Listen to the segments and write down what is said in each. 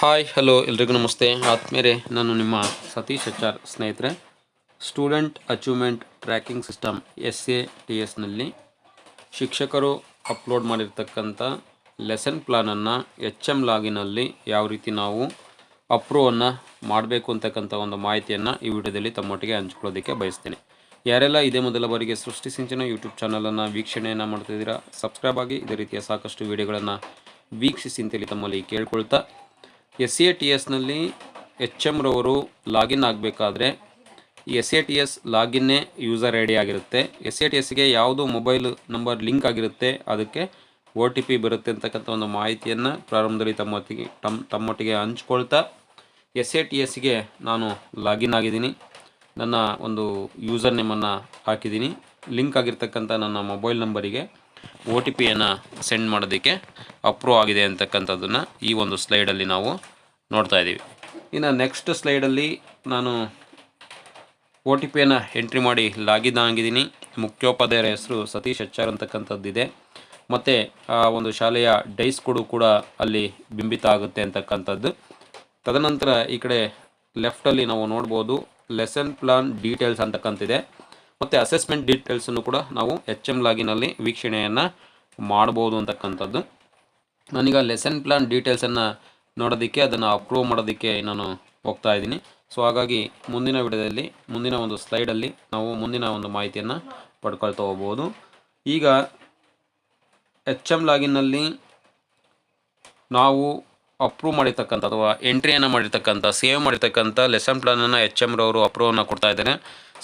Hi, hello, ಎಲ್ರಿಗೂ ನಮಸ್ತೆ. ಆತ್ಮೇರೆ ನಾನು ನಿಮ್ಮ ಸತೀಶ್ ಆಚಾರ್ ಸ್ನೇಹಿತರೆ. Student achievement tracking system, S A T ಎಸ್ನಲ್ಲಿ ಶಿಕ್ಷಕರು ಅಪ್ಲೋಡ್ ಮಾಡಿರ್ತಕ್ಕಂಥ ಲೆಸನ್ ಪ್ಲಾನನ್ನು ಎಚ್ ಎಂ ಲಾಗಿನಲ್ಲಿ ಯಾವ ರೀತಿ ನಾವು ಅಪ್ರೂವನ್ನು ಮಾಡಬೇಕು ಅಂತಕ್ಕಂಥ ಒಂದು ಮಾಹಿತಿಯನ್ನು ಈ ವಿಡಿಯೋದಲ್ಲಿ ತಮ್ಮೊಟ್ಟಿಗೆ ಹಂಚ್ಕೊಳ್ಳೋದಕ್ಕೆ ಬಯಸ್ತೇನೆ. ಯಾರೆಲ್ಲ ಇದೇ ಮೊದಲ ಬಾರಿಗೆ ಸೃಷ್ಟಿ ಸಿಂಚನ ಯೂಟ್ಯೂಬ್ ಚಾನಲನ್ನು ವೀಕ್ಷಣೆಯನ್ನು ಮಾಡ್ತಿದ್ದೀರಾ ಸಬ್ಸ್ಕ್ರೈಬ್ ಆಗಿ ಇದೇ ರೀತಿಯ ಸಾಕಷ್ಟು ವಿಡಿಯೋಗಳನ್ನು ವೀಕ್ಷಿಸಿ ಅಂತೇಳಿ ತಮ್ಮಲ್ಲಿ ಕೇಳ್ಕೊಳ್ತಾ ಎಸ್ ಎ ಟಿ ಎಸ್ನಲ್ಲಿ ಎಚ್ ರವರು ಲಾಗಿನ್ ಆಗಬೇಕಾದ್ರೆ ಎಸ್ ಎ ಟಿ ಎಸ್ ಲಾಗಿನ್ನೇ ಯೂಸರ್ ಐ ಡಿ ಆಗಿರುತ್ತೆ. ಎಸ್ ಎ ಟಿ ಎಸ್ಗೆ ಯಾವುದು ಮೊಬೈಲ್ ನಂಬರ್ ಲಿಂಕ್ ಆಗಿರುತ್ತೆ. ಅದಕ್ಕೆ ಒ ಟಿ ಪಿ ಬರುತ್ತೆ ಅಂತಕ್ಕಂಥ ಒಂದು ಮಾಹಿತಿಯನ್ನು ಪ್ರಾರಂಭದಲ್ಲಿ ತಮ್ಮೊತ್ತಿಗೆ ತಮ್ಮ ತಮ್ಮೊಟ್ಟಿಗೆ ಹಂಚ್ಕೊಳ್ತಾ ಎಸ್ ಎ ಟಿ ಎಸ್ಗೆ ನಾನು ಲಾಗಿನ್ ಆಗಿದ್ದೀನಿ. ನನ್ನ ಒಂದು ಯೂಸರ್ ನೇಮನ್ನು ಹಾಕಿದ್ದೀನಿ. ಲಿಂಕ್ ಆಗಿರ್ತಕ್ಕಂಥ ನನ್ನ ಮೊಬೈಲ್ ನಂಬರಿಗೆ ಒ ಟಿ ಪಿಯನ್ನು ಸೆಂಡ್ ಮಾಡೋದಕ್ಕೆ ಅಪ್ರೂವ್ ಆಗಿದೆ ಅಂತಕ್ಕಂಥದ್ದನ್ನು ಈ ಒಂದು ಸ್ಲೈಡಲ್ಲಿ ನಾವು ನೋಡ್ತಾ ಇದ್ದೀವಿ. ಇನ್ನು ನೆಕ್ಸ್ಟ್ ಸ್ಲೈಡಲ್ಲಿ ನಾನು ಒ ಟಿ ಪಿಯನ್ನು ಎಂಟ್ರಿ ಮಾಡಿ ಲಾಗಿನ್ ಆಗಿದ್ದೀನಿ. ಮುಖ್ಯೋಪಾಧ್ಯಾಯರ ಹೆಸರು ಸತೀಶ್ ಅಚ್ಚಾರ್ ಆರ್ ಅಂತಕ್ಕಂಥದ್ದಿದೆ. ಮತ್ತು ಆ ಒಂದು ಶಾಲೆಯ ಡೈಸ್ ಕೊಡು ಕೂಡ ಅಲ್ಲಿ ಬಿಂಬಿತ ಆಗುತ್ತೆ ಅಂತಕ್ಕಂಥದ್ದು. ತದನಂತರ ಈ ಕಡೆ ಲೆಫ್ಟಲ್ಲಿ ನಾವು ನೋಡ್ಬೋದು ಲೆಸನ್ ಪ್ಲಾನ್ ಡೀಟೇಲ್ಸ್ ಅಂತಕ್ಕಂತಿದೆ ಮತ್ತು ಅಸೆಸ್ಮೆಂಟ್ ಡೀಟೇಲ್ಸನ್ನು ಕೂಡ ನಾವು ಎಚ್ ಎಂ ಲಾಗಿನಲ್ಲಿ ವೀಕ್ಷಣೆಯನ್ನು ಮಾಡ್ಬೋದು ಅಂತಕ್ಕಂಥದ್ದು. ನಾನೀಗ ಲೆಸನ್ ಪ್ಲಾನ್ ಡೀಟೇಲ್ಸನ್ನು ನೋಡೋದಕ್ಕೆ, ಅದನ್ನು ಅಪ್ರೂವ್ ಮಾಡೋದಕ್ಕೆ ನಾನು ಹೋಗ್ತಾ ಇದ್ದೀನಿ. ಸೊ ಹಾಗಾಗಿ ಮುಂದಿನ ವಿಡಿಯೋದಲ್ಲಿ, ಮುಂದಿನ ಒಂದು ಸ್ಲೈಡಲ್ಲಿ ನಾವು ಮುಂದಿನ ಒಂದು ಮಾಹಿತಿಯನ್ನು ಪಡ್ಕೊಳ್ತಾ ಹೋಗ್ಬೋದು. ಈಗ ಎಚ್ ಎಂ ಲಾಗಿನ್ನಲ್ಲಿ ನಾವು ಅಪ್ರೂವ್ ಮಾಡಿರ್ತಕ್ಕಂಥ ಅಥವಾ ಎಂಟ್ರಿಯನ್ನು ಮಾಡಿರ್ತಕ್ಕಂಥ ಸೇವ್ ಮಾಡಿರ್ತಕ್ಕಂಥ ಲೆಸನ್ ಪ್ಲಾನನ್ನು ಎಚ್ ರವರು ಅಪ್ರೂವನ್ನು ಕೊಡ್ತಾ ಇದ್ದಾರೆ.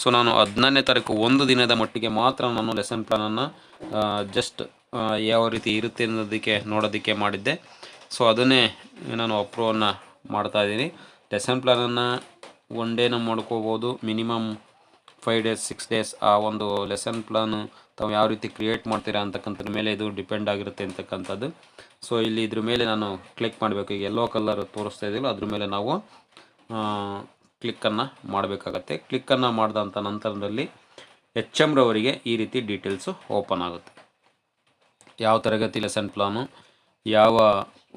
ಸೊ ನಾನು ಹದಿನೈದನೇ ತಾರೀಕು ಒಂದು ದಿನದ ಮಟ್ಟಿಗೆ ಮಾತ್ರ ನಾನು ಲೆಸನ್ ಪ್ಲಾನನ್ನು ಜಸ್ಟ್ ಯಾವ ರೀತಿ ಇರುತ್ತೆ ಅನ್ನೋದಕ್ಕೆ ನೋಡೋದಕ್ಕೆ ಮಾಡಿದ್ದೆ. ಸೊ ಅದನ್ನೇ ನಾನು ಅಪ್ರೂವನ್ನು ಮಾಡ್ತಾ ಇದ್ದೀನಿ. ಲೆಸನ್ ಪ್ಲಾನನ್ನು ಒನ್ ಡೇನ ಮಾಡ್ಕೋಬೋದು. Minimum five days six days ಆ ಒಂದು ಲೆಸನ್ ಪ್ಲಾನ್ ತಾವು ಯಾವ ರೀತಿ ಕ್ರಿಯೇಟ್ ಮಾಡ್ತೀರಾ ಅಂತಕ್ಕಂಥದ್ರ ಮೇಲೆ ಇದು ಡಿಪೆಂಡ್ ಆಗಿರುತ್ತೆ ಅಂತಕ್ಕಂಥದ್ದು. ಸೊ ಇಲ್ಲಿ ಇದ್ರ ಮೇಲೆ ನಾನು ಕ್ಲಿಕ್ ಮಾಡಬೇಕು. ಈಗ ಎಲ್ಲೋ ಕಲರ್ ತೋರಿಸ್ತಾ ಇದೆಯಲ್ಲ ಅದ್ರ ಮೇಲೆ ನಾವು ಕ್ಲಿಕ್ಕನ್ನು ಮಾಡಬೇಕಾಗತ್ತೆ. ಕ್ಲಿಕ್ಕನ್ನು ಮಾಡಿದಂಥ ನಂತರದಲ್ಲಿ ಎಚ್ ಎಂ ರವರಿಗೆ ಈ ರೀತಿ ಡೀಟೇಲ್ಸು ಓಪನ್ ಆಗುತ್ತೆ. ಯಾವ ತರಗತಿ ಲೆಸನ್ ಪ್ಲಾನು, ಯಾವ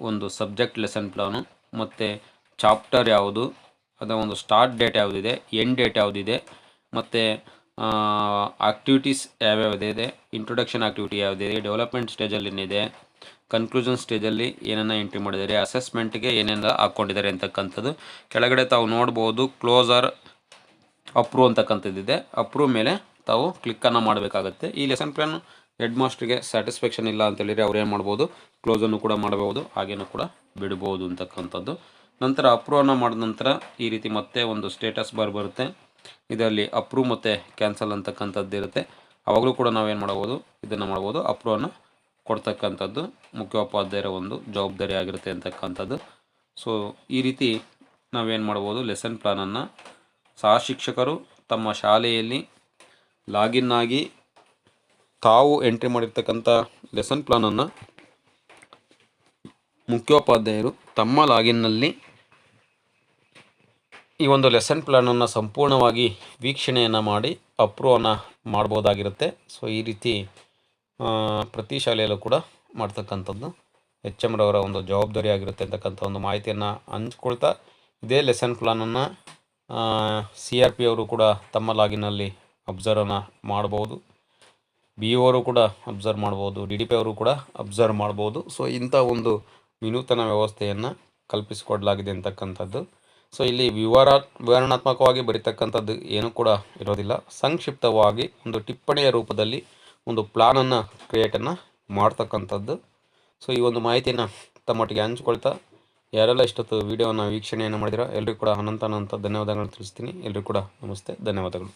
ಒಂದು ಸಬ್ಜೆಕ್ಟ್ ಲೆಸನ್ ಪ್ಲಾನು, ಮತ್ತು ಚಾಪ್ಟರ್ ಯಾವುದು, ಅದರ ಒಂದು ಸ್ಟಾರ್ಟ್ ಡೇಟ್ ಯಾವುದಿದೆ, ಎಂಡ್ ಡೇಟ್ ಯಾವುದಿದೆ, ಮತ್ತು ಆಕ್ಟಿವಿಟೀಸ್ ಯಾವ್ಯಾವುದಿದೆ ಇಂಟ್ರೊಡಕ್ಷನ್ ಆಕ್ಟಿವಿಟಿ ಯಾವುದಿದೆ ಡೆವಲಪ್ಮೆಂಟ್ ಸ್ಟೇಜಲ್ಲಿ ಏನಿದೆ? ಕನ್ಕ್ಲೂಷನ್ ಸ್ಟೇಜಲ್ಲಿ ಏನನ್ನ ಎಂಟ್ರಿ ಮಾಡಿದ್ದಾರೆ? ಅಸೆಸ್ಮೆಂಟ್ಗೆ ಏನೆಲ್ಲ ಹಾಕ್ಕೊಂಡಿದ್ದಾರೆ ಅಂತಕ್ಕಂಥದ್ದು ಕೆಳಗಡೆ ತಾವು ನೋಡ್ಬೋದು ಕ್ಲೋಸರ್ ಅಪ್ರೂವ್ ಅಂತಕ್ಕಂಥದ್ದಿದೆ ಅಪ್ರೂವ್ ಮೇಲೆ ತಾವು ಕ್ಲಿಕ್ಕನ್ನು ಮಾಡಬೇಕಾಗುತ್ತೆ. ಈ ಲೆಸನ್ ಪ್ಲಾನ್ ಹೆಡ್ ಮಾಸ್ಟ್ರಿಗೆ ಸ್ಯಾಟಿಸ್ಫ್ಯಾಕ್ಷನ್ ಇಲ್ಲ ಅಂತೇಳಿದರೆ ಅವ್ರು ಏನು ಮಾಡ್ಬೋದು? ಕ್ಲೋಸನ್ನು ಕೂಡ ಮಾಡಬಹುದು ಹಾಗೇನೂ ಕೂಡ ಬಿಡ್ಬೋದು ಅಂತಕ್ಕಂಥದ್ದು. ನಂತರ ಅಪ್ರೂವನ್ನು ಮಾಡಿದ ನಂತರ ಈ ರೀತಿ ಮತ್ತೆ ಒಂದು ಸ್ಟೇಟಸ್ ಬಾರ್ ಬರುತ್ತೆ. ಇದರಲ್ಲಿ ಅಪ್ರೂವ್ ಮತ್ತು ಕ್ಯಾನ್ಸಲ್ ಅಂತಕ್ಕಂಥದ್ದು ಇರುತ್ತೆ. ಆವಾಗಲೂ ಕೂಡ ನಾವೇನು ಮಾಡ್ಬೋದು ಇದನ್ನು ಮಾಡ್ಬೋದು ಅಪ್ರೂವನ್ನು ಕೊಡ್ತಕ್ಕಂಥದ್ದು ಮುಖ್ಯೋಪಾಧ್ಯಾಯರ ಒಂದು ಜವಾಬ್ದಾರಿ ಆಗಿರುತ್ತೆ ಅಂತಕ್ಕಂಥದ್ದು. ಸೊ ಈ ರೀತಿ ನಾವೇನು ಮಾಡ್ಬೋದು ಲೆಸನ್ ಪ್ಲಾನನ್ನು ಸಹ ಶಿಕ್ಷಕರು ತಮ್ಮ ಶಾಲೆಯಲ್ಲಿ ಲಾಗಿನ್ ಆಗಿ ತಾವು ಎಂಟ್ರಿ ಮಾಡಿರ್ತಕ್ಕಂಥ ಲೆಸನ್ ಪ್ಲಾನನ್ನು ಮುಖ್ಯೋಪಾಧ್ಯಾಯರು ತಮ್ಮ ಲಾಗಿನ್ನಲ್ಲಿ ಈ ಒಂದು ಲೆಸನ್ ಪ್ಲ್ಯಾನನ್ನು ಸಂಪೂರ್ಣವಾಗಿ ವೀಕ್ಷಣೆಯನ್ನು ಮಾಡಿ ಅಪ್ರೂವನ್ನು ಮಾಡ್ಬೋದಾಗಿರುತ್ತೆ. ಸೊ ಈ ರೀತಿ ಪ್ರತಿ ಶಾಲೆಯಲ್ಲೂ ಕೂಡ ಮಾಡ್ತಕ್ಕಂಥದ್ದು ಎಚ್ ಎಂ ರವರ ಒಂದು ಜವಾಬ್ದಾರಿ ಆಗಿರುತ್ತೆ ಅಂತಕ್ಕಂಥ ಒಂದು ಮಾಹಿತಿಯನ್ನು ಹಂಚ್ಕೊಳ್ತಾ ಇದೇ ಲೆಸನ್ ಪ್ಲಾನನ್ನು ಸಿ ಆರ್ ಪಿ ಅವರು ಕೂಡ ತಮ್ಮ ಲಾಗಿನಲ್ಲಿ ಅಬ್ಸರ್ವನ್ನು ಮಾಡ್ಬೋದು. ಬಿ ಅವರು ಕೂಡ ಅಬ್ಸರ್ವ್ ಮಾಡ್ಬೋದು. ಡಿ ಡಿ ಪಿ ಅವರು ಕೂಡ ಅಬ್ಸರ್ವ್ ಮಾಡ್ಬೋದು. ಸೊ ಇಂಥ ಒಂದು ವಿನೂತನ ವ್ಯವಸ್ಥೆಯನ್ನು ಕಲ್ಪಿಸಿಕೊಡಲಾಗಿದೆ ಅಂತಕ್ಕಂಥದ್ದು. ಸೊ ಇಲ್ಲಿ ವಿವರ ವಿವರಣಾತ್ಮಕವಾಗಿ ಬರೀತಕ್ಕಂಥದ್ದು ಏನೂ ಕೂಡ ಇರೋದಿಲ್ಲ. ಸಂಕ್ಷಿಪ್ತವಾಗಿ ಒಂದು ಟಿಪ್ಪಣಿಯ ರೂಪದಲ್ಲಿ ಒಂದು ಪ್ಲಾನನ್ನು ಕ್ರಿಯೇಟನ್ನು ಮಾಡ್ತಕ್ಕಂಥದ್ದು. ಸೊ ಈ ಒಂದು ಮಾಹಿತಿಯನ್ನು ತಮ್ಮೊಟ್ಟಿಗೆ ಹಂಚ್ಕೊಳ್ತಾ ಯಾರೆಲ್ಲ ಇಷ್ಟೊತ್ತು ವೀಡಿಯೋವನ್ನು ವೀಕ್ಷಣೆಯನ್ನು ಮಾಡಿದಿರೋ ಎಲ್ಲರಿಗೂ ಕೂಡ ಅನಂತ ಅನಂತ ಧನ್ಯವಾದಗಳನ್ನು ತಿಳಿಸ್ತೀನಿ. ಎಲ್ಲರಿಗೂ ಕೂಡ ನಮಸ್ತೆ. ಧನ್ಯವಾದಗಳು.